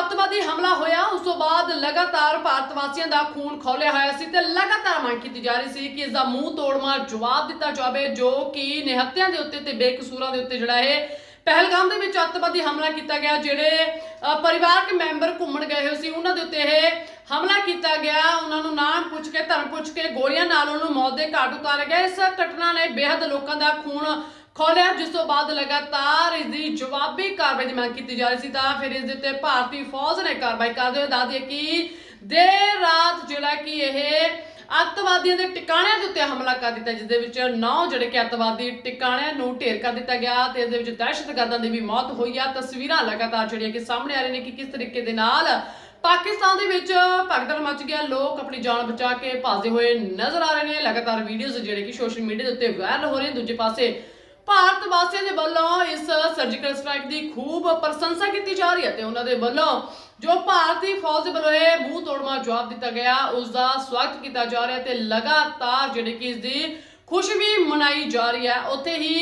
ਅੱਤਵਾਦੀ ਹਮਲਾ ਹੋਇਆ, ਉਸ ਤੋਂ ਬਾਅਦ ਲਗਾਤਾਰ ਭਾਰਤ ਵਾਸੀਆਂ ਦਾ ਖੂਨ ਖੌਲਿਆ ਹੋਇਆ ਸੀ ਤੇ ਲਗਾਤਾਰ ਮੰਗ ਕੀਤੀ ਜਾ ਰਹੀ ਸੀ ਕਿ ਇਸ ਦਾ ਮੂੰਹ ਤੋੜਮਾ ਜਵਾਬ ਦਿੱਤਾ ਜਾਵੇ, ਜੋ ਕਿ ਨਿਹੱਤਿਆਂ ਦੇ ਉੱਤੇ ਤੇ ਬੇਕਸੂਰਾਂ ਦੇ ਉੱਤੇ ਜਿਹੜਾ ਇਹ ਪਹਿਲਗਾਮ ਦੇ ਵਿੱਚ ਅੱਤਵਾਦੀ ਹਮਲਾ ਕੀਤਾ ਗਿਆ, ਜਿਹੜੇ ਪਰਿਵਾਰਕ ਮੈਂਬਰ ਘੁੰਮਣ ਗਏ ਹੋਏ ਸੀ, ਉਹਨਾਂ ਦੇ ਉੱਤੇ ਇਹ ਹਮਲਾ ਕੀਤਾ ਗਿਆ। ਉਹਨਾਂ ਨੂੰ ਨਾਮ ਪੁੱਛ ਕੇ, ਧਰਮ ਪੁੱਛ ਕੇ ਗੋਲੀਆਂ ਨਾਲ ਉਹਨੂੰ ਮੌਤ ਦੇ ਘਾਟ ਉਤਾਰਿਆ ਗਿਆ ਇਸ ਘਟਨਾ ਨੇ ਬੇਹੱਦ ਲੋਕਾਂ ਦਾ ਖੂਨ ਖੋਲਿਆ, ਜਿਸ ਤੋਂ ਬਾਅਦ ਲਗਾਤਾਰ ਇਸ ਦੀ ਜਵਾਬੀ ਕਾਰਵਾਈ ਦੀ ਮੰਗ ਕੀਤੀ ਜਾ ਰਹੀ ਸੀ, ਤਾਂ ਫਿਰ ਇਸ ਦੇ ਉੱਤੇ ਭਾਰਤੀ ਫੌਜ ਨੇ ਕਾਰਵਾਈ ਕਰਦੇ ਹੋਏ ਦੱਸ ਦਈਏ ਕਿ ਦੇਰ ਰਾਤ ਜਿਹੜਾ ਕਿ ਇਹ ਅੱਤਵਾਦੀਆਂ ਦੇ ਟਿਕਾਣਿਆਂ ਦੇ ਉੱਤੇ ਹਮਲਾ ਕਰ ਦਿੱਤਾ, ਜਿਸ ਦੇ ਵਿੱਚ ਨੌ ਜਿਹੜੇ ਕਿ ਅੱਤਵਾਦੀ ਟਿਕਾਣਿਆਂ ਨੂੰ ਢੇਰ ਕਰ ਦਿੱਤਾ ਗਿਆ ਤੇ ਇਸ ਦੇ ਵਿੱਚ ਦਹਿਸ਼ਤਗਰਦਾਂ ਦੀ ਵੀ ਮੌਤ ਹੋਈ ਆ। ਤਸਵੀਰਾਂ ਲਗਾਤਾਰ ਜਿਹੜੀਆਂ ਕਿ ਸਾਹਮਣੇ ਆ ਰਹੀਆਂ ਨੇ ਕਿ ਕਿਸ ਤਰੀਕੇ ਦੇ ਨਾਲ ਪਾਕਿਸਤਾਨ ਦੇ ਵਿੱਚ ਭਗਦੜ ਮਚ ਗਿਆ। ਲੋਕ ਆਪਣੀ ਜਾਨ ਬਚਾ ਕੇ ਭੱਜਦੇ ਹੋਏ ਨਜ਼ਰ ਆ ਰਹੇ ਨੇ। ਲਗਾਤਾਰ ਵੀਡੀਓਜ਼ ਜਿਹੜੇ ਕਿ ਸੋਸ਼ਲ ਮੀਡੀਆ ਦੇ ਉੱਤੇ ਵਾਇਰਲ ਹੋ ਰਹੇ ਨੇ। ਦੂਜੇ ਪਾਸੇ ਭਾਰਤ ਵਾਸੀਆਂ ਦੇ ਵੱਲੋਂ ਇਸ ਸਰਜੀਕਲ ਸਟ੍ਰਾਈਕ ਦੀ ਖੂਬ ਪ੍ਰਸ਼ੰਸਾ ਕੀਤੀ ਜਾ ਰਹੀ ਹੈ ਤੇ ਉਹਨਾਂ ਦੇ ਵੱਲੋਂ ਜੋ ਭਾਰਤੀ ਫੌਜ ਦੇ ਵੱਲੋਂ ਇਹ ਮੂੰਹ ਤੋੜਮਾ ਜਵਾਬ ਦਿੱਤਾ ਗਿਆ ਉਸ ਦਾ ਸਵਾਗਤ ਕੀਤਾ ਜਾ ਰਿਹਾ ਤੇ ਲਗਾਤਾਰ ਜਿਹੜੇ ਕਿ ਇਸ ਦੀ ਖੁਸ਼ੀ ਵੀ ਮਨਾਈ ਜਾ ਰਹੀ ਹੈ। ਉੱਥੇ ਹੀ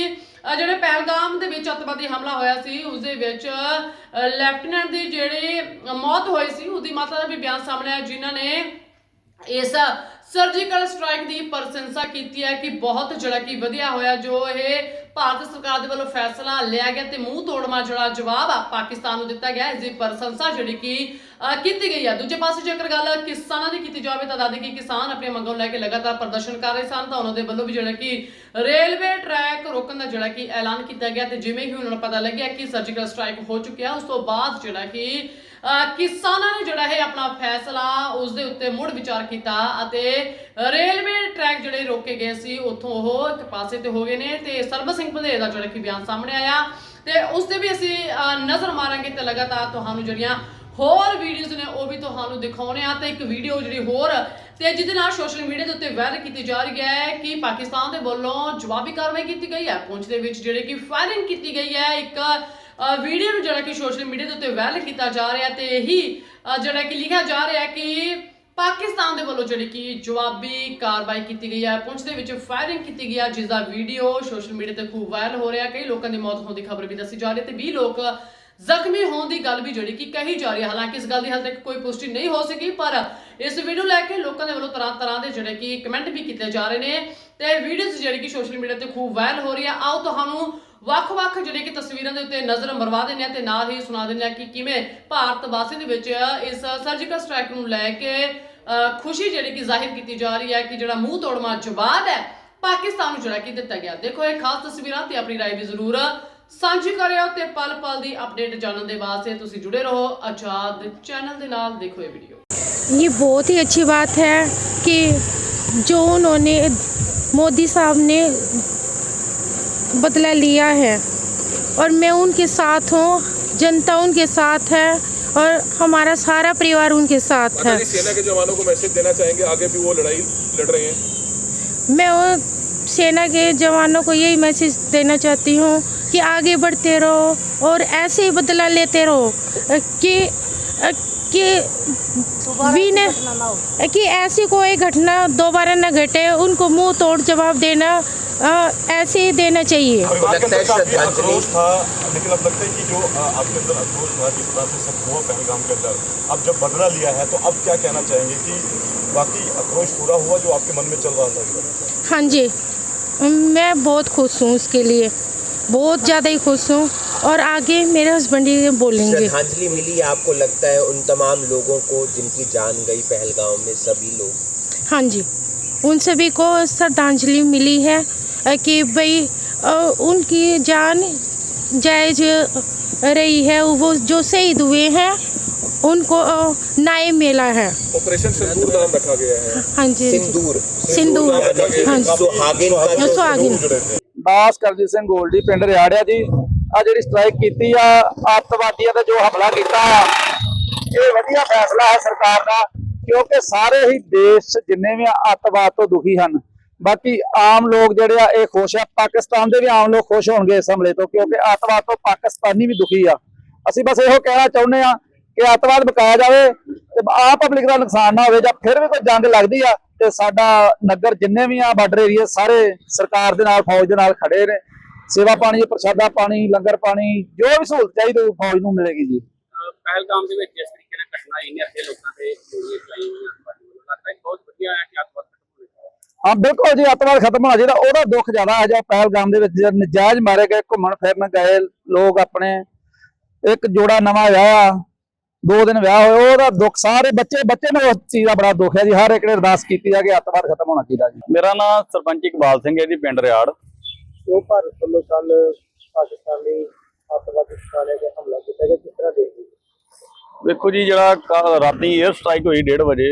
ਜਿਹੜੇ ਪਹਿਲਗਾਮ ਦੇ ਵਿੱਚ ਅੱਤਵਾਦੀ ਹਮਲਾ ਹੋਇਆ ਸੀ ਉਸ ਦੇ ਵਿੱਚ ਲੈਫਟੀਨੈਂਟ ਦੀ ਜਿਹੜੀ ਮੌਤ ਹੋਈ ਸੀ, ਉਹਦੀ ਮਾਤਾ ਦਾ ਵੀ ਬਿਆਨ ਸਾਹਮਣੇ ਆਇਆ, ਜਿਨ੍ਹਾਂ ਨੇ ਇਸ ਸਰਜੀਕਲ ਸਟ੍ਰਾਈਕ ਦੀ ਪ੍ਰਸ਼ੰਸਾ ਕੀਤੀ ਹੈ ਕਿ ਬਹੁਤ ਜਿਹੜਾ ਕਿ ਵਧੀਆ ਹੋਇਆ, ਜੋ ਇਹ ਭਾਰਤ ਸਰਕਾਰ ਦੇ ਵੱਲੋਂ ਫੈਸਲਾ ਲਿਆ ਗਿਆ ਤੇ ਮੂੰਹ ਤੋੜਮਾ ਜਿਹੜਾ ਜਵਾਬ ਆ ਪਾਕਿਸਤਾਨ ਨੂੰ ਦਿੱਤਾ ਗਿਆ ਇਸ ਦੀ ਪ੍ਰਸ਼ੰਸਾ ਜਿਹੜੀ ਕਿ ਕੀਤੀ ਗਈ ਹੈ ਦੂਜੇ ਪਾਸੇ ਜੇਕਰ ਗੱਲ ਕਿਸਾਨਾਂ ਦੀ ਕੀਤੀ ਜਾਵੇ ਤਾਂ ਦਾਦੀ ਕਿ ਕਿਸਾਨ ਆਪਣੀਆਂ ਮੰਗਾਂ ਨੂੰ ਲੈ ਕੇ ਲਗਾਤਾਰ ਪ੍ਰਦਰਸ਼ਨ ਕਰ ਰਹੇ ਸਨ ਤਾਂ ਉਹਨਾਂ ਦੇ ਵੱਲੋਂ ਵੀ ਜਿਹੜਾ ਕਿ ਰੇਲਵੇ ਟਰੈਕ ਰੋਕਣ ਦਾ ਜਿਹੜਾ ਕਿ ਐਲਾਨ ਕੀਤਾ ਗਿਆ ਤੇ ਜਿਵੇਂ ਹੀ ਉਹਨਾਂ ਨੂੰ ਪਤਾ ਲੱਗਿਆ ਕਿ ਸਰਜੀਕਲ ਸਟ੍ਰਾਈਕ ਹੋ ਚੁੱਕਿਆ, ਉਸ ਤੋਂ ਬਾਅਦ ਜਿਹੜਾ ਕਿ ਕਿਸਾਨਾਂ ਨੇ ਜਿਹੜਾ ਹੈ ਆਪਣਾ ਫੈਸਲਾ ਉਸ ਦੇ ਉੱਤੇ ਮੁੜ ਵਿਚਾਰ ਕੀਤਾ ਅਤੇ ਰੇਲਵੇ ਟਰੈਕ ਜਿਹੜੇ ਰੋਕੇ ਗਏ ਸੀ, ਉੱਥੋਂ ਉਹ ਇੱਕ ਪਾਸੇ ਤੇ ਹੋ ਗਏ ਨੇ ਤੇ ਸਰਬਤ ਸਿੰਘ ਭੰਦੇਰ ਦਾ ਜਿਹੜਾ ਕਿ ਬਿਆਨ ਸਾਹਮਣੇ ਆਇਆ ਤੇ ਉਸ ਤੇ ਵੀ ਅਸੀਂ ਨਜ਼ਰ ਮਾਰਾਂਗੇ ਤੇ ਲਗਾਤਾਰ ਤੁਹਾਨੂੰ ਜਿਹੜੀਆਂ ਹੋਰ ਵੀਡੀਓਜ਼ ਨੇ ਉਹ ਵੀ ਤੁਹਾਨੂੰ ਦਿਖਾਉਣੇ ਆ ਤੇ ਇੱਕ ਵੀਡੀਓ ਜਿਹੜੀ ਹੋਰ ਤੇ ਜਿਹਦੇ ਨਾਲ ਸੋਸ਼ਲ ਮੀਡੀਆ ਦੇ ਉੱਤੇ ਵਾਇਰਲ ਕੀਤੀ ਜਾ ਰਹੀ ਹੈ ਕਿ ਪਾਕਿਸਤਾਨ ਦੇ ਵੱਲੋਂ ਜਵਾਬੀ ਕਾਰਵਾਈ ਕੀਤੀ ਗਈ ਹੈ। ਪੁੰਛ ਦੇ ਵਿੱਚ ਜਿਹੜੇ ਕਿ ਫਾਇਰਿੰਗ ਕੀਤੀ ਗਈ ਹੈ, ਇੱਕ ਵੀਡੀਓ ਨੂੰ ਜਿਹੜਾ ਕਿ ਸੋਸ਼ਲ ਮੀਡੀਆ ਦੇ ਉੱਤੇ ਵਾਇਰਲ ਕੀਤਾ ਜਾ ਰਿਹਾ ਤੇ ਇਹੀ ਜਿਹੜਾ ਕਿ ਲਿਖਿਆ ਜਾ ਰਿਹਾ ਕਿ ਪਾਕਿਸਤਾਨ ਦੇ ਵੱਲੋਂ ਜਿਹੜੀ ਕਿ ਜਵਾਬੀ ਕਾਰਵਾਈ ਕੀਤੀ ਗਈ ਹੈ ਪੁੰਛ ਦੇ ਵਿੱਚ ਫਾਇਰਿੰਗ ਕੀਤੀ ਗਈ ਹੈ, ਜਿਸ ਦਾ ਵੀਡੀਓ ਸੋਸ਼ਲ ਮੀਡੀਆ ਤੇ ਖੂਬ ਵਾਇਰਲ ਹੋ ਰਿਹਾ ਕਈ ਲੋਕਾਂ ਦੀ ਮੌਤ ਹੋਣ ਦੀ ਖਬਰ ਵੀ ਦੱਸੀ ਜਾ ਰਹੀ ਹੈ ਤੇ 20 ਲੋਕ ਜ਼ਖਮੀ ਹੋਣ ਦੀ ਗੱਲ ਵੀ ਜਿਹੜੀ ਕਿ ਕਹੀ ਜਾ ਰਹੀ ਹੈ। ਹਾਲਾਂਕਿ ਇਸ ਗੱਲ ਦੀ ਹਾਲੇ ਤੱਕ ਕੋਈ ਪੁਸ਼ਟੀ ਨਹੀਂ ਹੋ ਸਕੀ, ਪਰ ਇਸ ਵੀਡੀਓ ਲੈ ਕੇ ਲੋਕਾਂ ਦੇ ਵੱਲੋਂ ਤਰ੍ਹਾਂ ਤਰ੍ਹਾਂ ਦੇ ਜਿਹੜੇ ਕਿ ਕਮੈਂਟ ਵੀ ਕੀਤੇ ਜਾ ਰਹੇ ਨੇ ਤੇ ਵੀਡੀਓਜ਼ ਜਿਹੜੀ ਕਿ ਸੋਸ਼ਲ ਮੀਡੀਆ ਤੇ ਖੂਬ ਵਾਇਰਲ ਹੋ ਰਹੀ ਹੈ। ਆਓ ਤੁਹਾਨੂੰ ਵੱਖ-ਵੱਖ ਜਿਹੜੇ ਕਿ ਤਸਵੀਰਾਂ ਦੇ ਉੱਤੇ ਨਜ਼ਰ ਮਰਵਾ ਦਿੰਦੇ ਆ ਤੇ ਨਾਲ ਹੀ ਸੁਣਾ ਦਿੰਦੇ ਆ ਕਿ ਕਿਵੇਂ ਭਾਰਤ ਵਾਸੀ ਦੇ ਵਿੱਚ ਇਸ ਸਰਜੀਕਲ ਸਟ੍ਰਾਈਕ ਨੂੰ ਲੈ ਕੇ ਅ, ਖੁਸ਼ੀ ਜਿਹੜੀ ਕਿ ਜ਼ਾਹਿਰ ਕੀਤੀ ਜਾ ਰਹੀ ਹੈ ਕਿ ਜਿਹੜਾ ਮੂੰਹ ਤੋੜਮਾ ਜਵਾਬ ਹੈ ਪਾਕਿਸਤਾਨ ਨੂੰ ਜਿਹੜਾ ਕਿ ਦਿੱਤਾ ਗਿਆ ਦੇਖੋ ਇਹ ਖਾਸ ਤਸਵੀਰਾਂ ਤੇ ਆਪਣੀ رائے ਵੀ ਜ਼ਰੂਰ ਸਾਂਝੀ ਕਰਿਓ ਤੇ ਪਲ-ਪਲ ਦੀ ਅਪਡੇਟ ਜਾਣਨ ਦੇ ਵਾਸਤੇ ਤੁਸੀਂ ਜੁੜੇ ਰਹੋ ਆਜ਼ਾਦ ਚੈਨਲ ਦੇ ਨਾਲ ਦੇਖੋ ਇਹ ਵੀਡੀਓ ये बहुत ही अच्छी बात है कि जो उन्होंने मोदी साहब ने बदला लिया है। और मैं उनके साथ हूँ जनता उनके साथ है और हमारा सारा परिवार उनके साथ है। सेना के जवानों को मैसेज देना चाहेंगे आगे भी वो लड़ाई लड़ रहे हैं? मैं सेना के जवानों को यही मैसेज देना चाहती हूँ कि आगे बढ़ते रहो और ऐसे ही बदला लेते रहो कि कि भी न कि ऐसी कोई घटना दोबारा न घटे उनको मुँह तोड़ जवाब देना ऐसे ही देना चाहिए। लगता है श्रद्धांजलि- था लेकिन अब लगता है कि जो आपके अंदर आक्रोश था जिस तरह से सब हुआ पहलगाम के अंदर अब जब बदला लिया है तो अब क्या कहना चाहेंगे कि बाकी आक्रोश पूरा हुआ जो आपके मन में चल रहा था? हाँ जी। मैं बहुत खुश हूँ उसके लिए। बहुत ज़्यादा ही खुश हूँ और आगे मेरे हस्बैंड ही बोलेंगे। श्रद्धांजलि मिली आपको लगता है उन तमाम लोगों को जिनकी जान गई पहलगांव में सभी लोग? हाँ जी। उन सभी को श्रद्धांजलि मिली है। कि भाई अ, उनकी जान जायज रही है वो जो शहीद हुए हैं उनको अ, न्याय मिला है ऑपरेशन सिंदूर नाम रखा गया है हाँ जी सिंदूर सिंदूर हाँ जी सुहागिन का जो सुहागिन जुड़े थे ਦਾਸ ਕਰਜੀਤ ਸਿੰਘ ਗੋਲਡੀ ਪਿੰਡ ਰਿਆੜਿਆ ਜੀ ਆ ਜਿਹੜੀ ਸਟ੍ਰਾਈਕ ਕੀਤੀ ਆ ਅੱਤਵਾਦੀਆਂ ਤੇ ਜੋ ਹਮਲਾ ਕੀਤਾ ਆ ਇਹ ਵਧੀਆ ਫੈਸਲਾ ਹੈ ਸਰਕਾਰ ਦਾ ਕਿਉਂਕਿ ਸਾਰੇ ਹੀ ਦੇਸ਼ 'ਚ ਜਿੰਨੇ ਵੀ ਆ ਅੱਤਵਾਦ ਤੋਂ ਦੁਖੀ ਹਨ ਬਾਕੀ ਆਮ ਲੋਕ ਜਿਹੜੇ ਆ, ਇਹ ਖੁਸ਼ ਆ। ਪਾਕਿਸਤਾਨ ਦੇ ਵੀ ਆਮ ਲੋਕ ਖੁਸ਼ ਹੋਣਗੇ ਇਸ ਹਮਲੇ ਤੋਂ, ਕਿਉਂਕਿ ਅੱਤਵਾਦ ਤੋਂ ਪਾਕਿਸਤਾਨੀ ਵੀ ਦੁਖੀ ਆ। ਅਸੀਂ ਬਸ ਇਹੋ ਕਹਿਣਾ ਚਾਹੁੰਦੇ ਆ ਕਿ ਅੱਤਵਾਦ ਬਕਾਇਆ ਜਾਵੇ ਤੇ ਆ ਪਬਲਿਕ ਦਾ ਨੁਕਸਾਨ ਨਾ ਹੋਵੇ ਜਾਂ ਫਿਰ ਵੀ ਕੋਈ ਜੰਗ ਲੱਗਦੀ ਆ ਤੇ ਸਾਡਾ ਨਗਰ ਜਿੰਨੇ ਵੀ ਆ ਬਾਰਡਰ ਏਰੀਆ ਸਾਰੇ ਸਰਕਾਰ ਦੇ ਨਾਲ, ਫੌਜ ਦੇ ਨਾਲ ਖੜੇ ਨੇ। ਸੇਵਾ ਪਾਣੀ, ਪ੍ਰਸ਼ਾਦਾ ਪਾਣੀ, ਲੰਗਰ ਪਾਣੀ, ਜੋ ਵੀ ਸਹੂਲਤ ਚਾਹੀਦੀ ਫੌਜ ਨੂੰ ਮਿਲੇਗੀ ਜੀ। ਪਹਿਲਗਾਮ ਦੇ ਵਿੱਚ ਇਸ ਤਰੀਕੇ ਨਾਲ ਘਟਨਾ ਇੰਨੇ ਅੱਧੇ ਲੋਕਾਂ ਤੇ ਗੋਲੀਆਂ ਚਲਾਈਆਂ ਹੋਈਆਂ ਅੱਤਵਾਦੀ ਵੱਲੋਂ ਲੱਗਦਾ ਹੈ ਬਹੁਤ ਵਧੀਆ ਹੈ ਕਿ ਅੱਤਵਾਦ ਖਤਮ ਹੋਇਆ ਹਾਂ ਬਿਲਕੁਲ ਜੀ ਅੱਤਵਾਦ ਖਤਮ ਹੋਣਾ ਚਾਹੀਦਾ। ਉਹਦਾ ਦੁੱਖ ਜ਼ਿਆਦਾ ਹੈ ਜੋ ਪਹਿਲਗਾਮ ਦੇ ਵਿੱਚ ਜਦ ਨਜਾਇਜ਼ ਮਾਰੇ ਗਏ ਘੁੰਮਣ ਫਿਰਨ ਗਏ ਲੋਕ ਆਪਣੇ। ਇੱਕ ਜੋੜਾ ਨਵਾਂ ਵਿਆਹਿਆ ਦੋ ਦਿਨ ਵਿਆਹ ਹੋਏ ਉਹਦਾ ਦੁੱਖ ਸਾਰੇ ਬੱਚੇ ਬੱਚੇ ਨੂੰ ਉਸ ਚੀਜ਼ ਦਾ ਬੜਾ ਦੁੱਖ ਹੈ ਜੀ। ਹਰ ਇੱਕ ਨੇ ਅਰਦਾਸ ਕੀਤੀ ਆ ਕਿ ਅੱਤਵਾਦ ਖਤਮ ਹੋਣਾ ਚਾਹੀਦਾ ਜੀ। ਮੇਰਾ ਨਾਮ ਸਰਪੰਚ ਇਕਬਾਲ ਸਿੰਘ ਹੈ ਜੀ ਪਿੰਡ ਰਿਆੜ। ਜੋ ਭਾਰਤ ਵੱਲੋਂ ਕੱਲ ਪਾਕਿਸਤਾਨੀ ਅੱਤਵਾਦੀ ਠਿਕਾਣੇ ਤੇ ਹਮਲਾ ਕੀਤਾ ਗਿਆ ਕਿਸ ਤਰ੍ਹਾਂ ਦੇਖਦੇ? ਵੇਖੋ ਜੀ ਜਿਹੜਾ ਰਾਤੀ 에ਅਰ ਸਟ੍ਰਾਈਕ ਹੋਈ 1:30 ਵਜੇ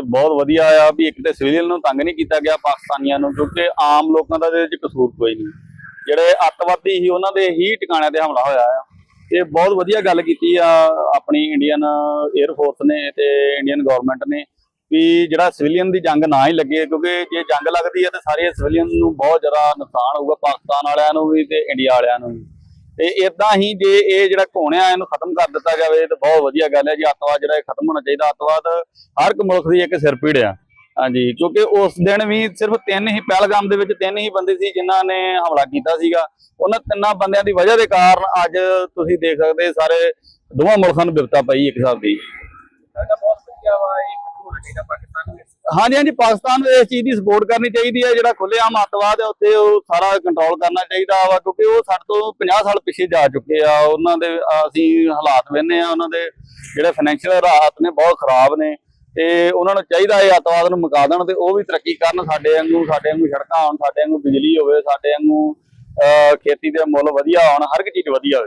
ਬਹੁਤ ਵਧੀਆ ਆ ਵੀ ਇੱਕ ਤੇ ਸਿਵਲੀਅਨ ਨੂੰ ਤੰਗ ਨਹੀਂ ਕੀਤਾ ਗਿਆ ਪਾਕਿਸਤਾਨੀਆਂ ਨੂੰ, ਕਿਉਂਕਿ ਆਮ ਲੋਕਾਂ ਦਾ ਇਹਦੇ ਵਿੱਚ ਕਸੂਰ ਕੋਈ ਨਹੀਂ। ਜਿਹੜੇ ਅੱਤਵਾਦੀ ਸੀ, ਉਹਨਾਂ ਦੇ ਹੀ ਟਿਕਾਣਿਆਂ ਤੇ ਹਮਲਾ ਹੋਇਆ ਆ। ਇਹ ਬਹੁਤ ਵਧੀਆ ਗੱਲ ਕੀਤੀ ਆ ਆਪਣੀ ਇੰਡੀਅਨ 에ਅਰ ਫੋਰਸ ਨੇ ਤੇ ਇੰਡੀਅਨ ਗਵਰਨਮੈਂਟ ਨੇ ਵੀ ਜਿਹੜਾ ਸਿਵਲੀਅਨ ਦੀ ਜੰਗ ਨਾ ਹੀ ਲੱਗੇ, ਕਿਉਂਕਿ ਜੇ ਜੰਗ ਲੱਗਦੀ ਹੈ ਤੇ ਸਾਰੇ ਸਿਵਲੀਅਨ ਨੂੰ ਬਹੁਤ ਜ਼ਿਆਦਾ ਨੁਕਸਾਨ ਹੋਊਗਾ ਪਾਕਿਸਤਾਨ ਵਾਲਿਆਂ ਨੂੰ ਵੀ ਤੇ ਇੰਡੀਆ ਵਾਲਿਆਂ ਨੂੰ ਵੀ। ਤੇ ਇਦਾਂ ਹੀ ਜੇ ਇਹ ਜਿਹੜਾ ਘੋਣਿਆ ਇਹਨੂੰ ਖਤਮ ਕਰ ਦਿੱਤਾ ਜਾਵੇ ਤੇ ਬਹੁਤ ਵਧੀਆ ਗੱਲ ਹੈ ਜੀ। ਅੱਤਵਾਦ ਜਿਹੜਾ ਖਤਮ ਹੋਣਾ ਚਾਹੀਦਾ, ਅੱਤਵਾਦ ਹਰ ਇੱਕ ਮੁਲਕ ਦੀ ਇੱਕ ਸਿਰ ਪੀੜ ਆ। ਹਾਂਜੀ, ਕਿਉਂਕਿ ਉਸ ਦਿਨ ਵੀ ਸਿਰਫ ਤਿੰਨ ਹੀ ਪਹਿਲਗਾਮ ਦੇ ਵਿੱਚ ਤਿੰਨ ਹੀ ਬੰਦੇ ਸੀ ਜਿਨ੍ਹਾਂ ਨੇ ਹਮਲਾ ਕੀਤਾ ਸੀਗਾ। ਉਹਨਾਂ ਤਿੰਨਾਂ ਬੰਦਿਆਂ ਦੀ ਵਜ੍ਹਾ ਦੇ ਕਾਰਨ ਅੱਜ ਤੁਸੀਂ ਦੇਖ ਸਕਦੇ ਸਾਰੇ ਦੋਵਾਂ ਮੁਲਕਾਂ ਨੂੰ ਬਿਪਤਾ ਪਈ ਇੱਕ ਹਿਸਾਬ ਦੀ। ਲੱਗਦਾ ਬਹੁਤ ਵਧੀਆ ਵਾ ਹਾਂਜੀ ਹਾਂਜੀ, ਪਾਕਿਸਤਾਨ ਨੂੰ ਇਸ ਚੀਜ਼ ਦੀ ਸਪੋਰਟ ਕਰਨੀ ਚਾਹੀਦੀ ਹੈ, ਜਿਹੜਾ ਖੁੱਲ੍ਹੇਆਮ ਅੱਤਵਾਦ ਹੈ ਉੱਤੇ ਉਹ ਸਾਰਾ ਕੰਟਰੋਲ ਕਰਨਾ ਚਾਹੀਦਾ ਵਾ, ਕਿਉਂਕਿ ਉਹ ਸਾਡੇ ਤੋਂ 50 ਸਾਲ ਪਿੱਛੇ ਜਾ ਚੁੱਕੇ ਆ, ਉਹਨਾਂ ਦੇ, ਅਸੀਂ ਹਾਲਾਤ ਵੇਖਦੇ ਆ ਉਹਨਾਂ ਦੇ ਜਿਹੜੇ ਫਾਈਨੈਂਸ਼ੀਅਲ ਹਾਲਾਤ ਨੇ ਬਹੁਤ ਖਰਾਬ ਨੇ, ਤੇ ਉਹਨਾਂ ਨੂੰ ਚਾਹੀਦਾ ਹੈ ਅੱਤਵਾਦ ਨੂੰ ਮੁਕਾ ਦੇਣ ਤੇ ਉਹ ਵੀ ਤਰੱਕੀ ਕਰਨ, ਸਾਡੇ ਵਾਂਗੂ ਸਾਡੇ ਵਾਂਗੂ ਸੜਕਾਂ ਆਉਣ ਸਾਡੇ ਵਾਂਗੂ ਬਿਜਲੀ ਹੋਵੇ, ਸਾਡੇ ਵਾਂਗੂ, ਅਹ ਖੇਤੀ ਦੇ ਮੁੱਲ ਵਧੀਆ ਹੋਣ, ਹਰ ਇੱਕ ਚੀਜ਼ ਵਧੀਆ ਹੋਵੇ।